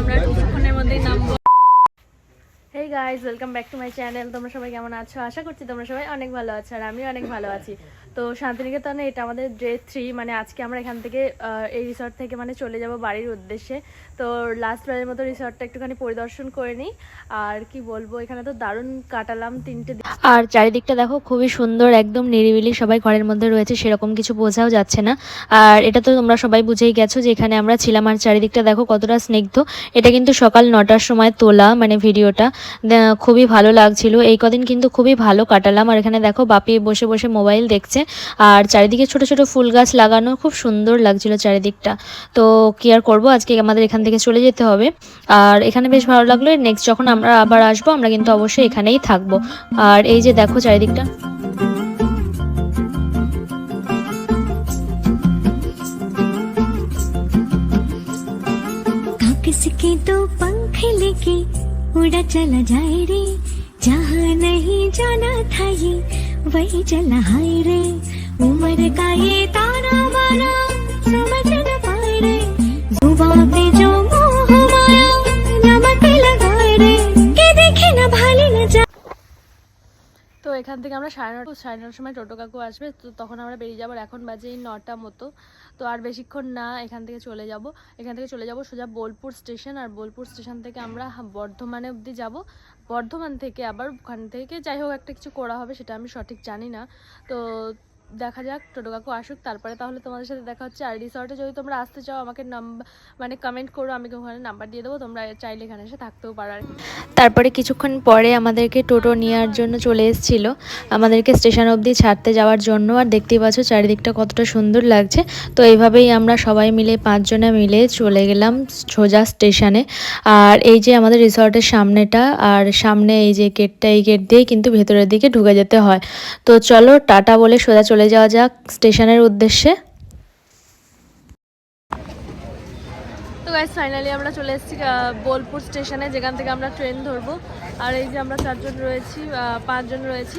আমরা কিছুক্ষণের মধ্যেই নামবো। Guys welcome back to my channel তোমরা সবাই কেমন আছো? আশা করছি তোমরা সবাই অনেক ভালো আছো আর আমিও অনেক ভালো আছি। তো শান্তিনিকেতনে এটা আমাদের ডে থ্রি মানে আজকে আমরা এখান থেকে এই রিসর্ট থেকে মানে চলে যাব বাড়ির উদ্দেশ্যে। তো লাস্ট বারের মতো রিসর্টটা একটুখানি পরিদর্শন করে নিই। আর কি বলব, এখানে তো দারুণ কাটালাম তিনটে আর চারিদিকটা দেখো খুবই সুন্দর, একদম নিরিবিলি, সবাই ঘরের মধ্যে রয়েছে, সেরকম কিছু বোঝাও যাচ্ছে না। আর এটা তো তোমরা সবাই বুঝেই গেছো যে এখানে আমরা ছিলাম, আর চারিদিকটা দেখো কতটা স্নিগ্ধ। এটা কিন্তু সকাল নটার সময় তোলা মানে ভিডিওটা খুবই ভালো লাগছিল এই কদিন কিন্তু খুবই ভালো কাটালাম আর এখানে দেখো বাপি বসে বসে মোবাইল দেখছে আর চারিদিকে ছোট ছোট ফুল গাছ লাগানো খুব সুন্দর লাগছিল চারিদিকটা তো কি আর করবো আজকে আমাদের এখান থেকে চলে যেতে হবে আর এখানে বেশ ভালো লাগলো নেক্সট যখন আমরা আবার আসবো আমরা কিন্তু অবশ্যই এখানেই থাকবো আর এই যে দেখো চারিদিকটা कागज के दो पंख लेके उड़ा चला जाए रे जहाँ नहीं जाना था ये वही चला रे। उम्र का ये पाए रे। जुबा पे जो এখান থেকে আমরা সাড়ে নটা সাড়ে নটার সময় টোটো কাকু আসবে, তো তখন আমরা বেরিয়ে যাব। এখন বাজে এই নটা মতো, তো আর বেশিক্ষণ না, এখান থেকে চলে যাব। এখান থেকে চলে যাব সোজা বোলপুর স্টেশন। আর বোলপুর স্টেশন থেকে আমরা বর্ধমানে অবধি যাব। বর্ধমান থেকে আবার ওখান থেকে যাই হোক, একটা কিছু করা হবে, সেটা আমি সঠিক জানি না। তো দেখা যাক, টোটো কাকু আসুক, তারপরে তাহলে তোমাদের সাথে দেখা হচ্ছে। আর রিসর্টে যদি তোমরা আসতে চাও, আমাকে নাম্বার মানে কমেন্ট করো, আমি ওখানে নাম্বার দিয়ে দেবো, তোমরা চাইলে এখানে এসে থাকতেও পারো। আর তারপরে কিছুক্ষণ পরে আমাদেরকে টোটো নেওয়ার জন্য চলে এসেছিল। আমাদেরকে স্টেশন অবধি ছাড়তে যাওয়ার জন্য, আর দেখতেই পাচ্ছ চারিদিকটা কতটা সুন্দর লাগছে। তো এইভাবেই আমরা সবাই মিলে পাঁচজনে মিলে চলে গেলাম সোজা স্টেশনে আর এই যে আমাদের রিসর্টের সামনেটা, আর সামনে এই যে গেটটা এই গেট দিয়েই কিন্তু ভেতরের দিকে ঢুকে যেতে হয়। তো চলো টাটা বলে সোজা চলে যাওয়া যাক স্টেশনের উদ্দেশ্যে। তো গাইজ ফাইনালি আমরা চলে এসেছি বোলপুর স্টেশনে, যেখান থেকে আমরা ট্রেন ধরবো। আর এই যে আমরা চারজন রয়েছি পাঁচজন রয়েছি।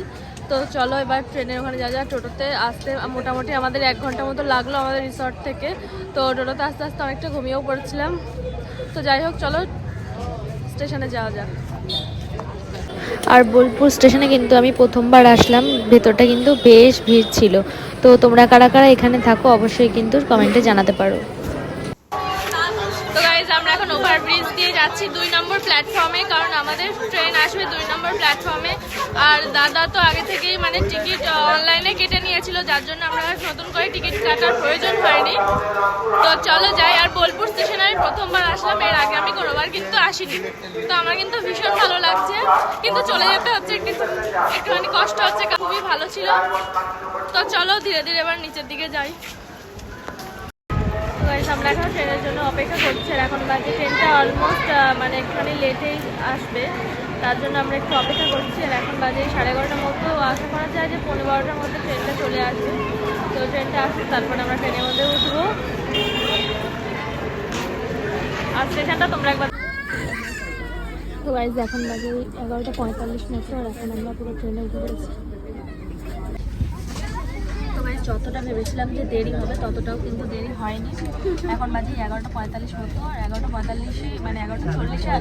তো চলো এবার ট্রেনের ওখানে যা যা টোটোতে আসতে মোটামুটি আমাদের এক ঘণ্টা মতো লাগল আমাদের রিসর্ট থেকে। তো টোটোতে আস্তে আস্তে অনেকটা ঘুমিয়েও পড়েছিলাম। তো যাই হোক, চলো স্টেশনে যাওয়া যাক। আর বোলপুর স্টেশনে কিন্তু আমি প্রথমবার আসলাম। ভেতরটা কিন্তু বেশ ভিড় ছিল। তো তোমরা কারা কারা এখানে থাকো অবশ্যই কিন্তু কমেন্টে জানাতে পারো। এখন ওভারব্রিজ দিয়ে যাচ্ছি দুই নম্বর প্ল্যাটফর্মে কারণ আমাদের ট্রেন আসবে দুই নম্বর প্ল্যাটফর্মে আর দাদা তো আগে থেকেই মানে টিকিট অনলাইনে কেটে নিয়েছিল, যার জন্য আমরা নতুন করে টিকিট কাটার প্রয়োজন হয়নি। তো চলো যাই, আর বোলপুর স্টেশনে আমি প্রথমবার আসলাম, এর আগে আমি কোনোবার কিন্তু আসিনি। তো আমার কিন্তু ভীষণ ভালো লাগছে, কিন্তু চলে যেতে হচ্ছে, একটু একটুখানি কষ্ট হচ্ছে, খুবই ভালো ছিল। তো চলো ধীরে ধীরে এবার নিচের দিকে যাই। তো আমরা এখন, ট্রেনের জন্য অপেক্ষা করছি আর এখন বাজে ট্রেনটা অলমোস্ট মানে একটুখানি লেটেই আসবে। তার জন্য আমরা একটু অপেক্ষা করছি আর এখন বাজে সাড়ে এগারোটার মতো আশা করা যায় যে পনেরো বারোটার মধ্যে ট্রেনটা চলে আসবে। তো ট্রেনটা আসবে তারপরে আমরা ট্রেনের মধ্যে উঠবো। আর স্টেশনটা তোমরা একবার তো গাইজ এখন বাজে এগারোটা পঁয়তাল্লিশ মিনিট, আর এখন আমরা পুরো ট্রেনে উঠে পড়েছি। গাইজ যতটা ভেবেছিলাম যে দেরি হবে, ততটাও কিন্তু দেরি হয়নি। এখন বাজে এগারোটা পঁয়তাল্লিশ মতো। আর এগারোটা পঁয়তাল্লিশে মানে এগারোটা চল্লিশে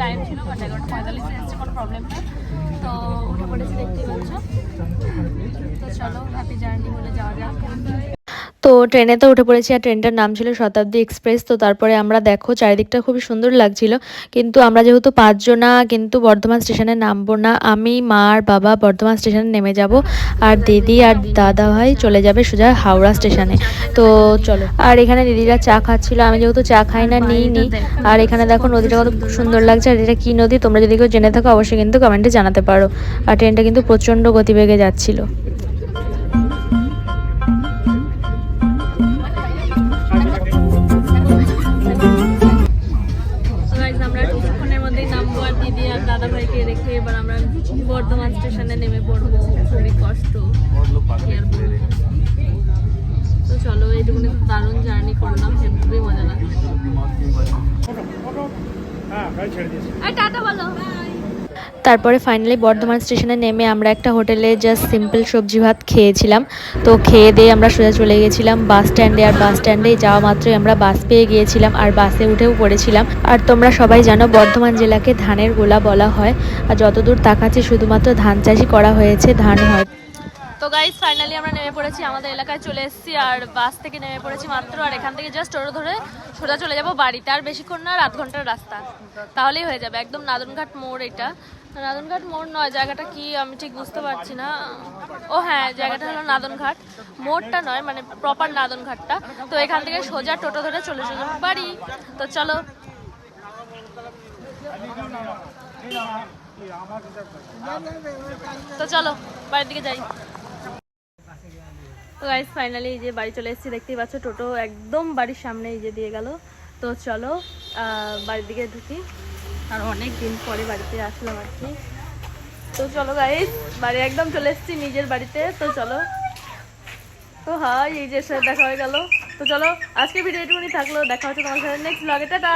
টাইম ছিল বাট এগারোটা পঁয়তাল্লিশে এসছে, কোনো প্রবলেম নেই। তো উঠে পড়েছি দেখতেই পাচ্ছ। তো চলো হ্যাপি জার্নি বলে যাওয়া যাক। তো ট্রেনে তো উঠে পড়েছি আর ট্রেনটার নাম ছিল শতাব্দী এক্সপ্রেস। তো তারপরে আমরা দেখো চারিদিকটা খুবই সুন্দর লাগছিল। কিন্তু আমরা যেহেতু পাঁচজনা কিন্তু বর্ধমান স্টেশনে নামবো না। আমি, মা আর বাবা বর্ধমান স্টেশনে নেমে যাব। আর দিদি আর দাদা ভাই চলে যাবে সোজা হাওড়া স্টেশনে। তো চলো। আর এখানে দিদিরা চা খাচ্ছিল। আমি যেহেতু চা খাই না নিই নি আর এখানে দেখো নদীটা কত সুন্দর লাগছে। আর এটা কি নদী? তোমরা যদি কেউ জেনে থাকো, অবশ্যই কিন্তু কমেন্টে জানাতে পারো। আর ট্রেনটা কিন্তু প্রচণ্ড গতিবেগে যাচ্ছিল। দারুণ জার্নি করলাম খুবই মজা বলো। তারপরে ফাইনালি বর্ধমান স্টেশনে নেমে আমরা একটা হোটেলে জাস্ট সিম্পল সবজি ভাত খেয়েছিলাম। তো খেয়ে দিয়ে আমরা সোজা চলে গেছিলাম বাস স্ট্যান্ডে আর বাস স্ট্যান্ডে যাওয়া মাত্রই আমরা বাস পেয়ে গিয়েছিলাম আর বাসে উঠেও পড়েছিলাম। আর তোমরা সবাই জানো বর্ধমান জেলাকে ধানের গোলা বলা হয়। আর যতদূর তাকাচ্ছি শুধুমাত্র ধান চাষই করা হয়েছে, ধান হয় তো গাইজ ফাইনালি আমরা নেমে পড়েছি আমাদের এলাকায়, চলে এসেছি আর বাস থেকে নেমে পড়েছি মাত্র আর এখান থেকে জাস্ট টোটো ধরে সোজা চলে যাব বাড়িতে। আর বেশিক্ষণ না, আর আধ ঘণ্টার রাস্তা। তাহলেই হয়ে যাবে, একদম নাদনঘাট মোড় এটা। নাদনঘাট মোড় নয়, জায়গাটা কি আমি ঠিক বুঝতে পারছি না। ও হ্যাঁ জায়গাটা হলো নাদনঘাট। মোড়টা নয় মানে প্রপার নাদনঘাটটা। তো এখান থেকে সোজা টোটো ধরে চলে যাব বাড়ি। তো চলো। তো চলো, বাড়ির দিকে যাই। তো গাইস ফাইনালি এই যে বাড়ি চলে এসেছি, দেখতেই পাচ্ছ, টোটো একদম বাড়ির সামনে এই যে দিয়ে গেল। তো চলো বাড়ির দিকে ঢুকি। আর অনেক দিন পরে বাড়িতে আসলাম আর কি। তো চলো গাইস বাড়ি একদম চলে এসেছি নিজের বাড়িতে। তো চলো। তো হাই, এই যে সাথে দেখা হয়ে গেল। তো চলো আজকে ভিডিও এটুকুনি থাকল। দেখা হচ্ছে তোমার সাথে নেক্সট ব্লগে টাটা!